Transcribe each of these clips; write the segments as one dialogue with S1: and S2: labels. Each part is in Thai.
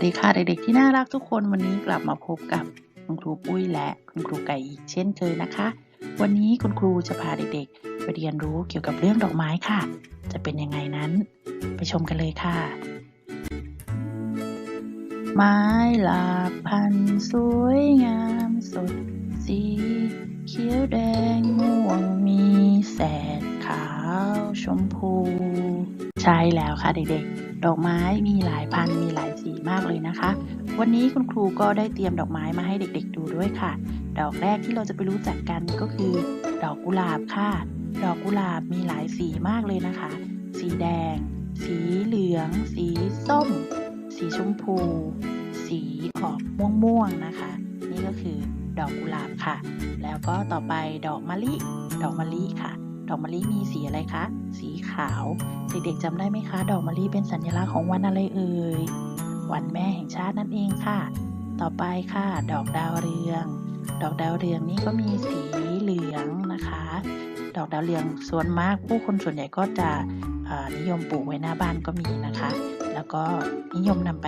S1: วัสดีค่ะเด็กๆที่น่ารักทุกคนวันนี้กลับมาพบกับคุณครูปุ้ยและคุณครูไก่อีกเช่นเคยนะคะ วันนี้คุณครูจะพาเด็กๆ ไปเรียนรู้เกี่ยวกับเรื่องดอกไม้ค่ะ จะเป็นยังไงนั้น ไปชมกันเลยค่ะ ไม้หลากพันสวยงามสดสีเขียวแดงม่วงมีแสดขาวชมพู ช่แล้วค่ะเด็กๆ ดอกไม้มีหลายพันธุ์มีหลายสีมากเลยนะคะ วันนี้คุณครูก็ได้เตรียมดอกไม้มาให้เด็กๆดูด้วยค่ะ ดอกแรกที่เราจะไปรู้จักกันก็คือ ดอกกุหลาบค่ะ ดอกกุหลาบมีหลายสีมากเลยนะคะ สีแดง สีเหลือง สีส้ม สีชมพู สีออกม่วงๆนะคะ นี่ก็คือดอกกุหลาบค่ะ แล้วก็ต่อไปดอกมะลิ ดอกมะลิค่ะ ดอกมะลิมีสีอะไรคะ สีขาว เด็กๆจำได้ไหมคะ ดอกมะลิเป็นสัญลักษณ์ของวันอะไรเอ่ย วันแม่แห่งชาตินั่นเองค่ะ ต่อไปค่ะ ดอกดาวเรือง ดอกดาวเรืองนี่ก็มีสีเหลืองนะคะ ดอกดาวเรืองส่วนมากผู้คนส่วนใหญ่ก็จะนิยมปลูกไว้หน้าบ้านก็มีนะคะ แล้วก็นิยมนำไป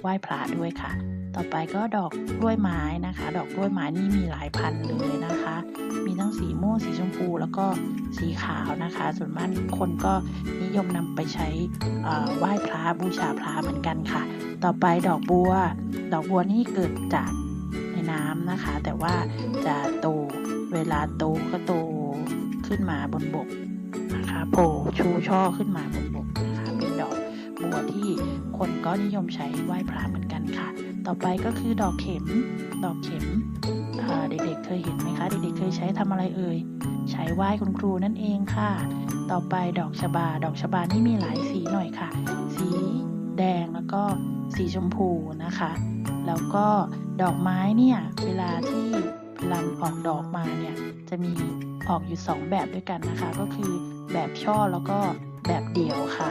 S1: ไหว้พระด้วยค่ะ ต่อไปก็ดอกกล้วยไม้นะคะ ดอกกล้วยไม้นี่มีหลายพันเลยนะคะ มีทั้งสีม่วงสีชมพูแล้วก็สีขาวนะคะ ส่วนมากคนก็นิยมนำไปใช้ไหว้พระบูชาพระเหมือนกันค่ะ ต่อไปดอกบัว ดอกบัวนี่เกิดจากในน้ำนะคะ แต่ว่าจะโตเวลาโตก็โตขึ้นมาบนบกนะคะโผล่ชูช่อขึ้นมาบนบกนะคะเป็นดอกบัวที่คนก็นิยมใช้ไหว้พระเหมือนกันค่ะ ต่อไปก็คือดอกเข็ม ดอกเข็มเด็กๆเคยเห็นไหมคะ เด็กๆเคยใช้ทำอะไรเอ่ย ใช้ไหว้คุณครูนั่นเองค่ะ ต่อไปดอกชบา ดอกชบานี่มีหลายสีหน่อยค่ะ สีแดงแล้วก็สีชมพูนะคะ แล้วก็ดอกไม้เนี่ยเวลาที่ลำออกดอกมาเนี่ยจะมีออกอยู่สองแบบด้วยกันนะคะ ก็คือแบบช่อแล้วก็แบบเดี่ยวค่ะ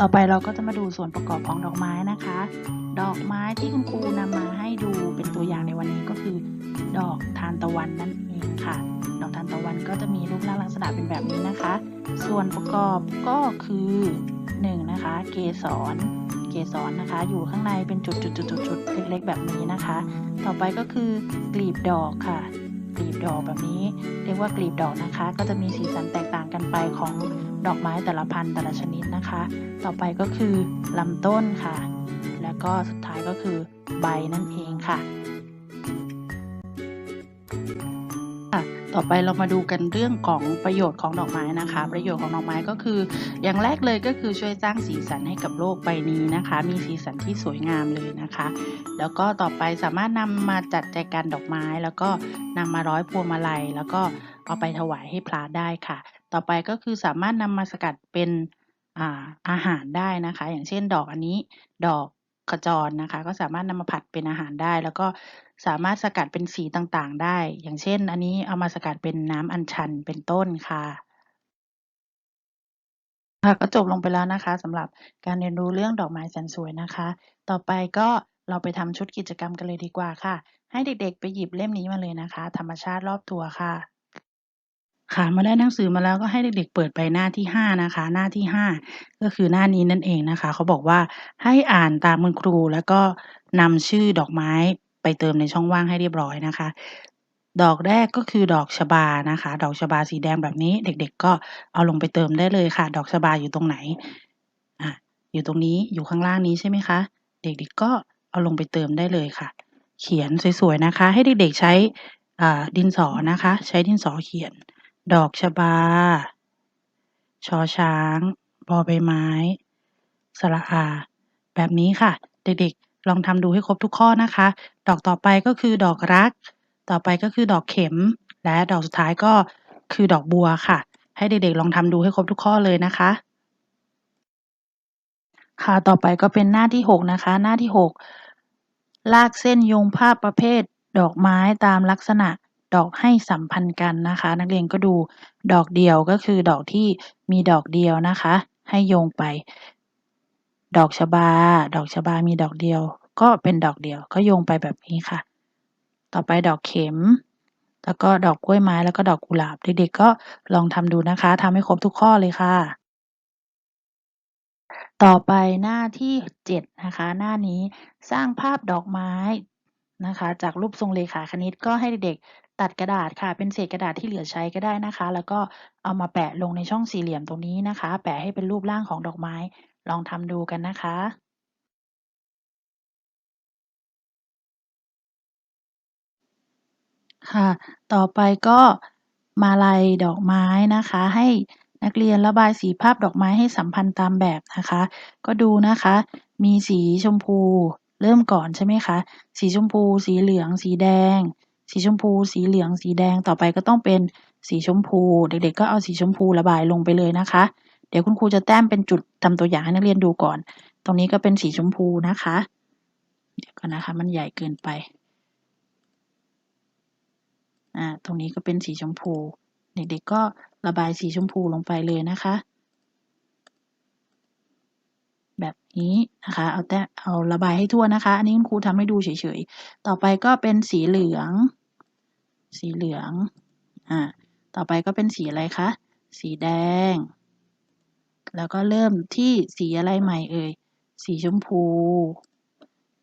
S1: ต่อไปเราก็จะมาดูส่วนประกอบของดอกไม้นะคะ ดอกไม้ที่คุณครูนำมาให้ดูเป็นตัวอย่างในวันนี้ก็คือ ดอกทานตะวันนั่นเองค่ะ ดอกทานตะวันก็จะมีรูปร่างลักษณะเป็นแบบนี้นะคะ ส่วนประกอบก็คือ 1 นะคะ เกสร เกสรนะคะ อยู่ข้างในเป็นจุดๆๆๆเล็กๆ แบบนี้นะคะ ต่อไปก็คือกลีบดอกค่ะ ดอกแบบนี้ เรียกว่ากลีบดอกนะคะ ก็จะมีสีสันแตกต่างกันไปของดอกไม้แต่ละพันธุ์แต่ละชนิดนะคะ ต่อไปก็คือลำต้นค่ะ แล้วก็สุดท้ายก็คือใบนั่นเองค่ะ ต่อไปเรามาดูกันเรื่องของประโยชน์ของดอกไม้นะคะ ประโยชน์ของดอกไม้ก็คือ อย่างแรกเลยก็คือช่วยสร้างสีสันให้กับโลกใบนี้นะคะ มีสีสันที่สวยงามเลยนะคะ แล้วก็ต่อไปสามารถนำมาจัดแจกันดอกไม้ แล้วก็นำมาร้อยพวงมาลัย แล้วก็เอาไปถวายให้พระได้ค่ะ ต่อไปก็คือสามารถนำมาสกัดเป็นอาอาหารได้นะคะ อย่างเช่นดอกอันนี้ดอกขจรนะคะ ก็สามารถนำมาผัดเป็นอาหารได้ แล้วก็ สามารถสกัดเป็นสีต่างๆ ได้ อย่างเช่น อันนี้เอามาสกัดเป็นน้ำอัญชันเป็นต้นค่ะค่ะก็จบลงไปแล้วนะคะสำหรับการเรียนรู้เรื่องดอกไม้แสนสวยนะคะ ต่อไปก็เราไปทำชุดกิจกรรมกันเลยดีกว่าค่ะ ให้เด็กๆ ไปหยิบเล่มนี้มาเลยนะคะ ธรรมชาติรอบตัวค่ะ ค่ะมื่อได้หนังสือมาแล้วก็ให้เด็กๆ เปิดไปหน้าที่ 5 นะคะ หน้าที่ 5 ก็คือหน้านี้นั่นเองนะคะ เขาบอกว่าให้อ่านตามคุณครูแล้วก็นำชื่อดอกไม้ ไปเติมในช่องว่างให้เรียบร้อยนะคะ ดอกแรกก็คือดอกชบานะคะ ดอกชบาสีแดงแบบนี้ เด็ก ๆ ก็เอาลงไปเติมได้เลยค่ะ ดอกชบาอยู่ตรงไหนอะอยู่ตรงนี้อยู่ข้างล่างนี้ใช่ไหมคะ เด็ก ๆ ก็เอาลงไปเติมได้เลยค่ะ เขียนสวยๆนะคะ ให้เด็ก ๆ ใช้ดินสอนะคะ ใช้ดินสอเขียน ดอกชบา ชอช้างบอใบไม้ สระอา แบบนี้ค่ะ เด็กๆ ลองทำดูให้ครบทุกข้อนะคะ ดอกต่อไปก็คือดอกรัก ต่อไปก็คือดอกเข็ม และดอกสุดท้ายก็คือดอกบัวค่ะ ให้เด็กๆลองทำดูให้ครบทุกข้อเลยนะคะ ค่ะต่อไปก็เป็นหน้าที่ 6 นะคะ หน้าที่ 6 ลากเส้นโยงภาพประเภท ดอกไม้ตามลักษณะดอกให้สัมพันธ์กันนะคะ นักเรียนก็ดูดอกเดียวก็คือดอกที่มีดอกเดียวนะคะ ให้โยงไป ดอกชบา ดอกชบามีดอกเดียว ก็เป็นดอกเดียว ก็โยงไปแบบนี้ค่ะ ต่อไปดอกเข็ม แล้วก็ดอกกล้วยไม้ แล้วก็ดอกกุหลาบ เด็กๆก็ลองทำดูนะคะทำให้ครบทุกข้อเลยค่ะ ต่อไปหน้าที่7นะคะ หน้านี้สร้างภาพดอกไม้นะคะ จากรูปทรงเลขาคณิตก็ให้เด็กๆตัดกระดาษค่ะ เป็นเศษกระดาษที่เหลือใช้ก็ได้นะคะ แล้วก็เอามาแปะลงในช่องสี่เหลี่ยมตรงนี้นะคะ แปะให้เป็นรูปร่างของดอกไม้ ลองทำดูกันนะคะค่ะ ต่อไปก็มาลัยดอกไม้นะคะ ให้นักเรียนระบายสีภาพดอกไม้ให้สัมพันธ์ตามแบบนะคะ ก็ดูนะคะ มีสีชมพูเริ่มก่อนใช่ไหมคะ สีชมพู สีเหลือง สีแดง สีชมพู สีเหลือง สีแดง ต่อไปก็ต้องเป็นสีชมพู เด็กๆ ก็เอาสีชมพูระบายลงไปเลยนะคะ เดี๋ยวคุณครูจะแต้มเป็นจุดทำตัวอย่างให้นักเรียนดูก่อน ตรงนี้ก็เป็นสีชมพูนะคะ เดี๋ยวก่อนนะคะ มันใหญ่เกินไป อ่า ตรงนี้ก็เป็นสีชมพู เด็กๆก็ระบายสีชมพูลงไปเลยนะคะ แบบนี้นะคะ เอาแต่เอาระบายให้ทั่วนะคะ อันนี้คุณครูทำให้ดูเฉยๆ ต่อไปก็เป็นสีเหลือง สีเหลือง อ่า ต่อไปก็เป็นสีอะไรคะ สีแดง แล้วก็เริ่มที่สีอะไรใหม่เอ่ย สีชมพู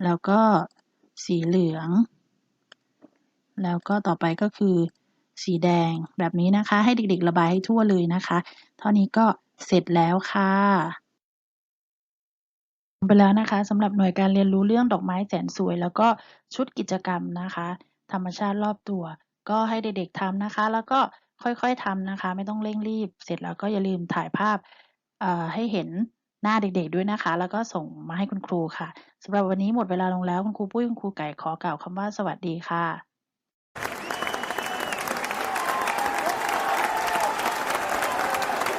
S1: แล้วก็สีเหลือง แล้วก็ต่อไปก็คือ สีแดงแบบนี้นะคะ ให้เด็กๆระบายให้ทั่วเลยนะคะ เท่านี้ก็เสร็จแล้วค่ะไปแล้วนะคะสำหรับหน่วยการเรียนรู้เรื่องดอกไม้แสนสวย แล้วก็ชุดกิจกรรมนะคะ ธรรมชาติรอบตัว ก็ให้เด็กๆทำนะคะ แล้วก็ค่อยๆทำนะคะ ไม่ต้องเร่งรีบ เสร็จแล้วก็อย่าลืมถ่ายภาพ เอ่อให้เห็นหน้าเด็กๆด้วยนะคะ แล้วก็ส่งมาให้คุณครูค่ะ สำหรับวันนี้หมดเวลาลงแล้ว คุณครูปุ้ย คุณครูไก่ขอกล่าวคำว่าสวัสดีค่ะ